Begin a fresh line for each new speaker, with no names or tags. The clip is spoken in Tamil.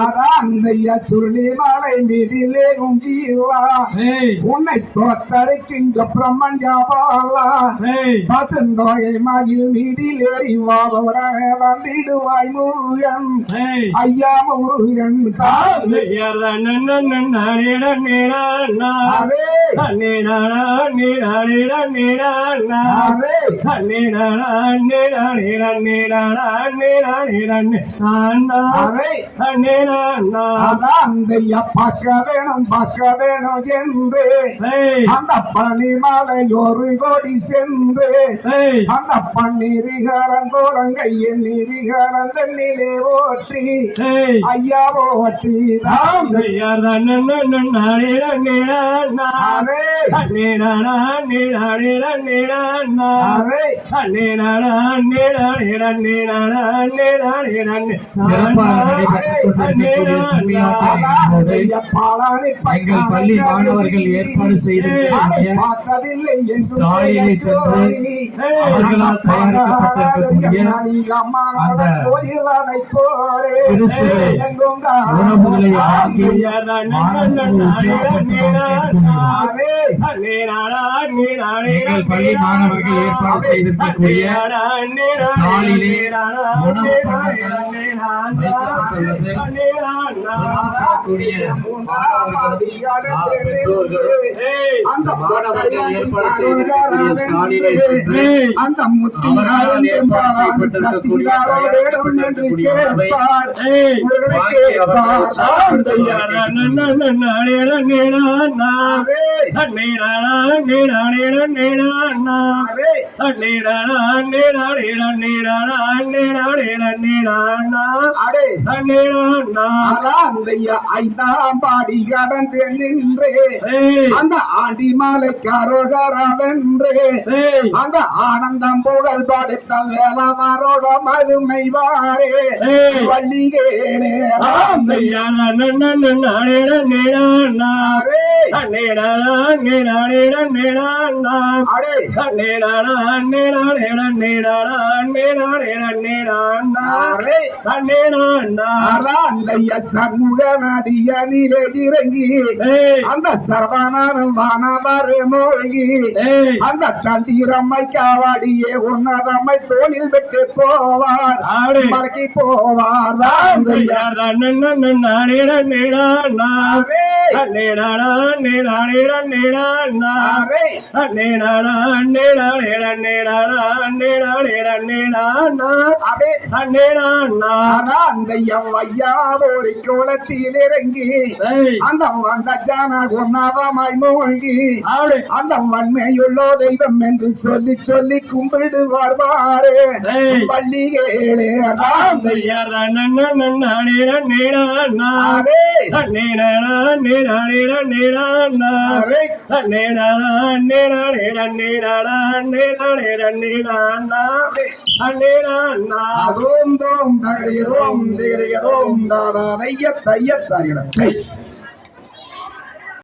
அதாந்தைய சுருளி மலை மீதிலே உங்கீவா உன்னை தோத்தரைக்கின்ற பிரம்மஞ்சாபாலா பசுந்தோகை மகிழ் மீதில் எறிவாவராக வந்திடுவாய் முருகன் ஐயா முருகன் அதே அதே அதாந்தைய பார்க்க வேணும் பார்க்க வேணும் என்று அந்த பனிமலை ஒரு கோடி சென்று அந்த பன்னீரிகரன் கோலங்கையில் நீரிகரன் தண்ணிலே ஓட்டி ஐயா தாந்தை அதே அதே
சிறப்பாக என்பதை எங்கள் பள்ளி மாணவர்கள் ஏற்பாடு செய்து
பார்த்ததில்லை
சென்று அவர்களால் தயாரிக்கப்பட்டிருக்கக்கூடிய அந்த திருச்சிறை உணவுகளை வாங்கி எங்கள் பள்ளி மாணவர்கள் ஏற்பாடு செய்திருக்கக்கூடிய ஸ்டாலிலே உணவு
அந்த
மாணவர்கள் ஏற்பாடு செய்திருக்கக்கூடிய ஸ்டாலினை சென்று
அந்த
அவர்களால்
அடே அலாந்தைய ஐந்தாம் பாடி கடந்து நின்று அந்த ஆண்டி மாலை கரோகரவென்று அந்த ஆனந்தம் புகழ் படைத்த வேலவரோட மதுமை வாரே ஆந்தைய அடே அடே அலாந்தைய சண்முக நதிய நிலை இறங்கி அந்த சர்வனாரும் வானவரு மூழ்கி அந்த தந்திரம்மை காவாடியே உன்னதம்மை தோளில் விட்டு போவார் மலக்கி போவார் ஆந்தைய அதே அதே அலாந்தைய வையாவோரி கோலத்தில் இறங்கி அந்த வந்த ஜான உன்னதமாய் மூழ்கி அந்த வன்மையுள்ளோ தெய்வம் என்று சொல்லி சொல்லி கும்பிடுவார் வாரு பள்ளிகளே அலாந்தைய அதே அதே அதோம் தோம் தகரியோம்